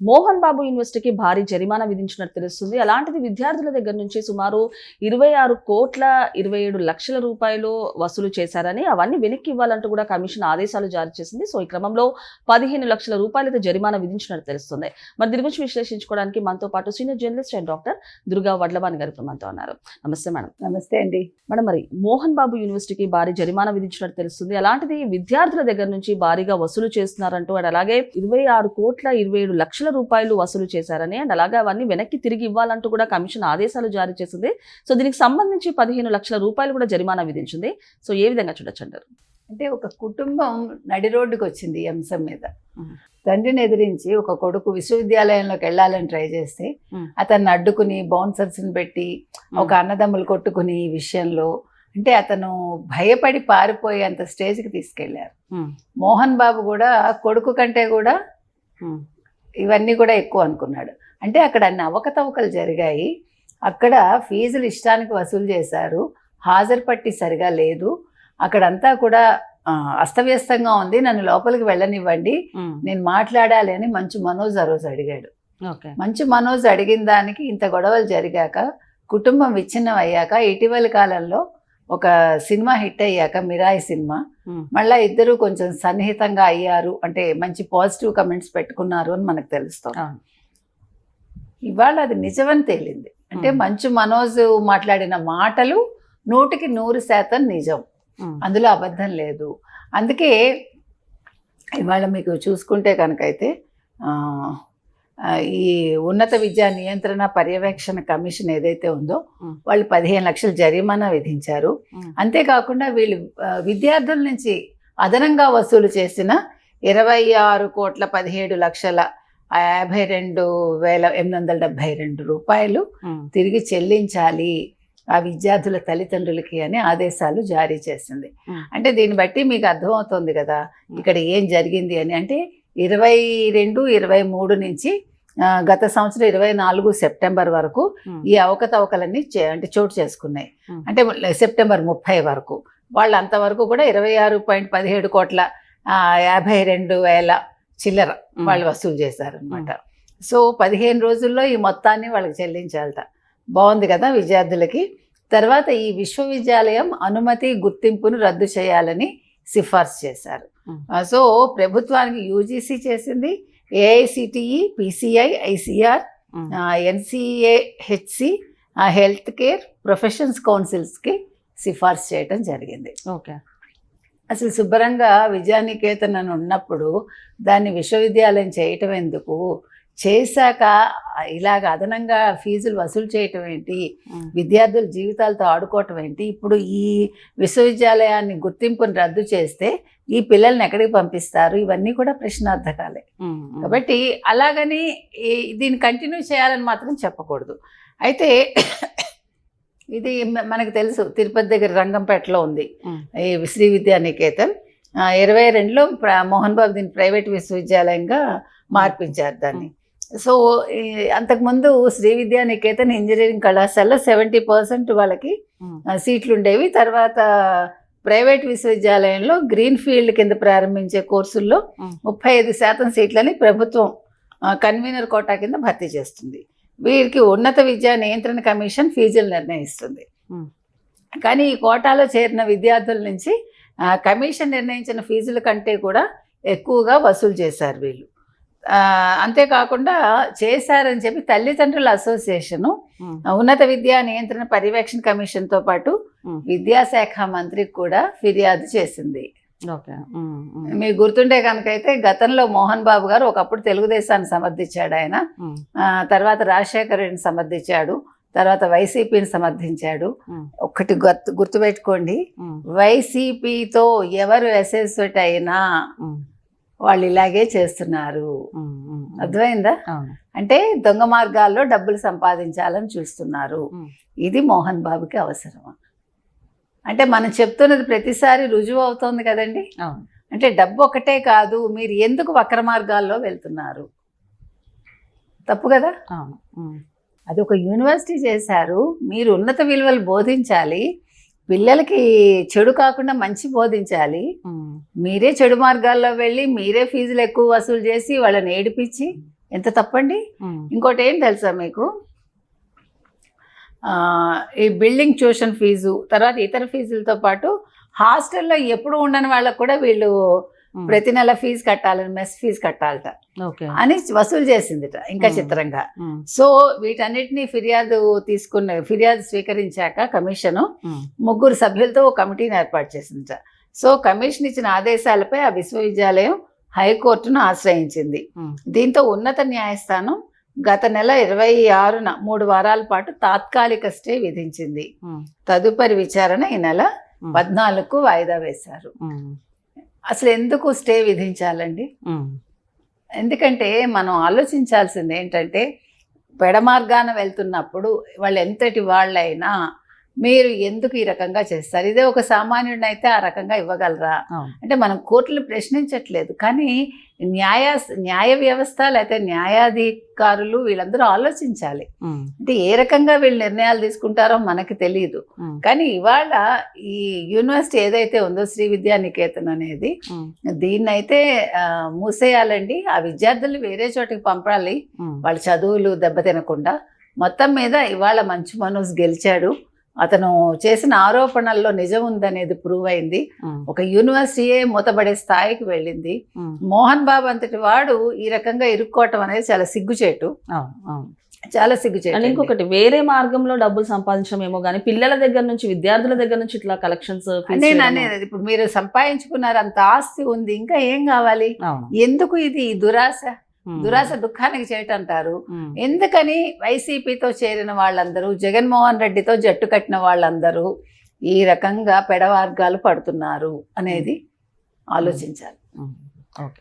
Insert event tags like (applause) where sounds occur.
మోహన్ బాబు యూనివర్సిటీకి భారీ జరిమానా విధించినట్టు తెలుస్తుంది. అలాంటిది విద్యార్థుల దగ్గర నుంచి సుమారు ఇరవై ఆరు కోట్ల ఇరవై ఏడు లక్షల రూపాయలు వసూలు చేశారని అవన్నీ వెనక్కి ఇవ్వాలంటూ కూడా కమిషన్ ఆదేశాలు జారీ చేసింది. సో ఈ క్రమంలో పదిహేను లక్షల రూపాయలైతే జరిమానా విధించినట్టు తెలుస్తుంది. మరి దీని గురించి విశ్లేషించుకోవడానికి మనతో పాటు senior journalist and doctor Durga Vadlabani garu మనతో ఉన్నారు. నమస్తే మేడం. నమస్తే అండి. మేడం మరి మోహన్ బాబు యూనివర్సిటీకి భారీ జరిమానా విధించినట్టు తెలుస్తుంది. అలాంటిది విద్యార్థుల దగ్గర నుంచి భారీగా వసూలు చేస్తున్నారంటూ అండ్ అలాగే ఇరవై ఆరు కోట్ల ఇరవై ఏడు లక్షల రూపాయలు వసూలు చేశారని అండ్ అలాగే అవన్నీ వెనక్కి తిరిగి ఇవ్వాలంటూ కూడా కమిషన్ ఆదేశాలు జారీ చేసింది. సో దీనికి సంబంధించి పదిహేను లక్షల రూపాయలు కూడా జరిమానా విధించింది. సో ఏ విధంగా చూడొచ్చు అంటారు? అంటే ఒక కుటుంబం నడి రోడ్డుకి వచ్చింది ఈ అంశం మీద. తండ్రిని ఎదిరించి ఒక కొడుకు విశ్వవిద్యాలయంలోకి వెళ్ళాలని ట్రై చేస్తే. అతన్ని అడ్డుకుని బౌన్సర్స్ని పెట్టి ఒక అన్నదమ్ములు కొట్టుకుని ఈ విషయంలో అంటే అతను భయపడి పారిపోయేంత స్టేజ్కి తీసుకెళ్ళారు. మోహన్ బాబు కూడా కొడుకు కంటే కూడా ఇవన్నీ కూడా ఎక్కువ అనుకున్నాడు. అంటే అక్కడ అన్ని అవకతవకలు జరిగాయి. అక్కడ ఫీజులు ఇష్టానికి వసూలు చేశారు. హాజరు పట్టి సరిగా లేదు. అక్కడంతా కూడా అస్తవ్యస్తంగా ఉంది. నన్ను లోపలికి వెళ్ళనివ్వండి. నేను మాట్లాడాలి అని మంచు మనోజ్ ఆ రోజు అడిగాడు. ఓకే. మంచు మనోజ్ అడిగిన దానికి ఇంత గొడవలు జరిగాక కుటుంబం విచ్ఛిన్నం అయ్యాక ఇటీవలి కాలంలో ఒక సినిమా హిట్ అయ్యాక మిరాయి సినిమా. మళ్ళీ ఇద్దరు కొంచెం సన్నిహితంగా అయ్యారు. అంటే మంచి పాజిటివ్ కమెంట్స్ పెట్టుకున్నారు అని మనకు తెలుస్తుంది. ఇవాళ అది నిజమని తేలింది. అంటే. మంచు మనోజ్ మాట్లాడిన మాటలు నూటికి నూరు శాతం నిజం. అందులో అబద్ధం లేదు. అందుకే ఇవాళ మీకు చూసుకుంటే కనుకైతే ఈ ఉన్నత విద్యా నియంత్రణ పర్యవేక్షణ కమిషన్ ఏదైతే ఉందో. వాళ్ళు పదిహేను లక్షల జరిమానా విధించారు. అంతేకాకుండా వీళ్ళు విద్యార్థుల నుంచి అదనంగా వసూలు చేసిన ఇరవై ఆరు కోట్ల పదిహేడు లక్షల యాభై రెండు వేల ఎనిమిది వందల డెబ్బై రెండు రూపాయలు తిరిగి చెల్లించాలి ఆ విద్యార్థుల తల్లిదండ్రులకి అని ఆదేశాలు జారీ చేసింది. అంటే దీన్ని బట్టి మీకు అర్థమవుతుంది కదా ఇక్కడ ఏం జరిగింది అని. అంటే ఇరవై రెండు ఇరవై మూడు నుంచి గత సంవత్సరం ఇరవై నాలుగు సెప్టెంబర్ వరకు ఈ అవకతవకలన్నీ చే- అంటే చోటు చేసుకున్నాయి. అంటే సెప్టెంబర్ ముప్పై వరకు. వాళ్ళు అంతవరకు కూడా ఇరవై ఆరు పాయింట్ పదిహేడు కోట్ల యాభై రెండు వేల చిల్లర వాళ్ళు వసూలు చేశారనమాట సో పదిహేను రోజుల్లో ఈ మొత్తాన్ని వాళ్ళకి చెల్లించాలట. బాగుంది కదా విద్యార్థులకి. తర్వాత ఈ విశ్వవిద్యాలయం అనుమతి గుర్తింపును రద్దు చేయాలని సిఫార్సు చేశారు. సో ప్రభుత్వానికి యూజీసీ చేసింది AICTE PCI ICR NCAHC health care professions కౌన్సిల్స్కి సిఫార్సు చేయటం జరిగింది. ఓకే. అసలు శుభ్రంగా విద్యానికేతన్ అని ఉన్నప్పుడు దాన్ని విశ్వవిద్యాలయం చేయటం ఎందుకు? చేశాక ఇలాగ అదనంగా ఫీజులు వసూలు చేయటం ఏంటి? విద్యార్థుల జీవితాలతో ఆడుకోవటం ఏంటి? ఇప్పుడు ఈ విశ్వవిద్యాలయాన్ని గుర్తింపుని రద్దు చేస్తే ఈ పిల్లల్ని ఎక్కడికి పంపిస్తారు? ఇవన్నీ కూడా ప్రశ్నార్థకాలే. కాబట్టి అలాగని దీన్ని కంటిన్యూ చేయాలని మాత్రం చెప్పకూడదు. అయితే (coughs) ఇది మనకు తెలుసు తిరుపతి దగ్గర రంగంపేటలో ఉంది. ఈ శ్రీ విద్యా నికేతన్ ఆ, ఇరవై రెండులో మోహన్ బాబు దీన్ని ప్రైవేట్ విశ్వవిద్యాలయంగా మార్పించారు దాన్ని. సో అంతకుముందు శ్రీ విద్యా నికేతన్ ఇంజనీరింగ్ కళాశాలలో సెవెంటీ పర్సెంట్ వాళ్ళకి సీట్లు ఉండేవి తర్వాత ప్రైవేట్ విశ్వవిద్యాలయంలో గ్రీన్ ఫీల్డ్ కింద ప్రారంభించే కోర్సుల్లో. ముప్పై ఐదు శాతం సీట్లని ప్రభుత్వం కన్వీనర్ కోటా కింద భర్తీ చేస్తుంది. వీరికి ఉన్నత విద్యా నియంత్రణ కమిషన్ ఫీజులు నిర్ణయిస్తుంది. కానీ ఈ కోటాలో చేరిన విద్యార్థుల నుంచి కమిషన్ నిర్ణయించిన ఫీజుల కంటే కూడా ఎక్కువగా వసూలు చేశారు వీళ్ళు. అంతేకాకుండా చేశారని చెప్పి తల్లిదండ్రుల అసోసియేషను ఉన్నత విద్యా నియంత్రణ పర్యవేక్షణ కమిషన్తో పాటు విద్యాశాఖ మంత్రికి కూడా ఫిర్యాదు చేసింది. మీకు గుర్తుంటే కనుకైతే గతంలో మోహన్ బాబు గారు ఒకప్పుడు తెలుగుదేశాన్ని సమర్థించాడు ఆయన. తర్వాత రాజశేఖర రెడ్డిని సమర్థించాడు తర్వాత వైసీపీని సమర్థించాడు. ఉమ్, ఒక్కటి గుర్తు గుర్తుపెట్టుకోండి. వైసీపీతో ఎవరు అసోసియేట్ అయినా వాళ్ళు ఇలాగే చేస్తున్నారు. అర్థమైందా? అంటే దొంగ మార్గాల్లో డబ్బులు సంపాదించాలని చూస్తున్నారు. ఇది మోహన్ బాబుకి అవసరమా? అంటే మనం చెప్తున్నది ప్రతిసారి రుజువు అవుతోంది కదండి. అంటే డబ్బు ఒకటే కాదు మీరు ఎందుకు వక్ర మార్గాల్లో వెళ్తున్నారు? తప్పు కదా? అది ఒక యూనివర్సిటీ చేశారు. మీరు ఉన్నత విలువలు బోధించాలి. పిల్లలకి చెడు కాకుండా మంచి బోధించాలి. మీరే చెడు మార్గాల్లో వెళ్ళి మీరే ఫీజులు ఎక్కువ వసూలు చేసి వాళ్ళని ఏడిపించి ఎంత తప్పండి? ఇంకోటి ఏం తెలుసా మీకు? ఈ బిల్డింగ్ ట్యూషన్ ఫీజు తర్వాత ఇతర ఫీజులతో పాటు హాస్టల్లో ఎప్పుడు ఉండని వాళ్ళకు కూడా వీళ్ళు ప్రతి నెల ఫీజు కట్టాలని మెస్ ఫీజు కట్టాలట. అని వసూలు చేసిందిట ఇంకా. చిత్రంగా. సో వీటన్నిటిని ఫిర్యాదు తీసుకున్న ఫిర్యాదు స్వీకరించాక కమిషను ముగ్గురు సభ్యులతో ఒక కమిటీని ఏర్పాటు చేసిందిట. సో కమిషన్ ఇచ్చిన ఆదేశాలపై ఆ విశ్వవిద్యాలయం హైకోర్టును ఆశ్రయించింది. దీంతో ఉన్నత న్యాయస్థానం గత నెల ఇరవై ఆరున మూడు వారాల పాటు తాత్కాలిక స్టే విధించింది. తదుపరి విచారణ ఈ నెల పద్నాలుగుకు వాయిదా వేశారు. అసలు ఎందుకు స్టే విధించాలండి? ఎందుకంటే మనం ఆలోచించాల్సింది ఏంటంటే పెడ మార్గాన వెళ్తున్నప్పుడు వాళ్ళు ఎంతటి వాళ్ళైనా మీరు ఎందుకు ఈ రకంగా చేస్తారు? ఇదే ఒక సామాన్యుడిని అయితే ఆ రకంగా ఇవ్వగలరా? అంటే మనం కోర్టులు ప్రశ్నించట్లేదు కానీ న్యాయ న్యాయ వ్యవస్థ లేకపోతే న్యాయాధికారులు వీళ్ళందరూ ఆలోచించాలి. అంటే ఏ రకంగా వీళ్ళు నిర్ణయాలు తీసుకుంటారో మనకి తెలియదు. కానీ ఇవాళ ఈ యూనివర్సిటీ ఏదైతే ఉందో శ్రీ విద్యా నికేతన్ అనేది దీన్నైతే మూసేయాలండి. ఆ విద్యార్థులు వేరే చోటికి పంపాలి. వాళ్ళ చదువులు దెబ్బతినకుండా. మొత్తం మీద ఇవాళ మంచు మనోజ్ గెలిచాడు. అతను చేసిన ఆరోపణల్లో నిజం ఉందనేది ప్రూవ్ అయింది. ఒక యూనివర్సిటీయే మూతబడే స్థాయికి వెళ్ళింది. మోహన్ బాబు అంతటి వాడు ఈ రకంగా ఇరుక్కోవటం అనేది చాలా సిగ్గుచేటు. చాలా సిగ్గుచేటు. ఇంకొకటి వేరే మార్గంలో డబ్బులు సంపాదించడమేమో కానీ పిల్లల దగ్గర నుంచి విద్యార్థుల దగ్గర నుంచి ఇట్లా కలెక్షన్స్ నేను అనేది ఇప్పుడు మీరు సంపాదించుకున్నారు అంత ఆస్తి ఉంది ఇంకా ఏం కావాలి? ఎందుకు ఇది దురాశ? దురాశ దుఃఖానికి చేయటంటారు ఎందుకని వైసీపీతో చేరిన వాళ్ళందరూ జగన్మోహన్ రెడ్డితో జట్టు కట్టిన వాళ్ళందరూ ఈ రకంగా పెడవార్గాలు పడుతున్నారు అనేది ఆలోచించాలి. ఓకే.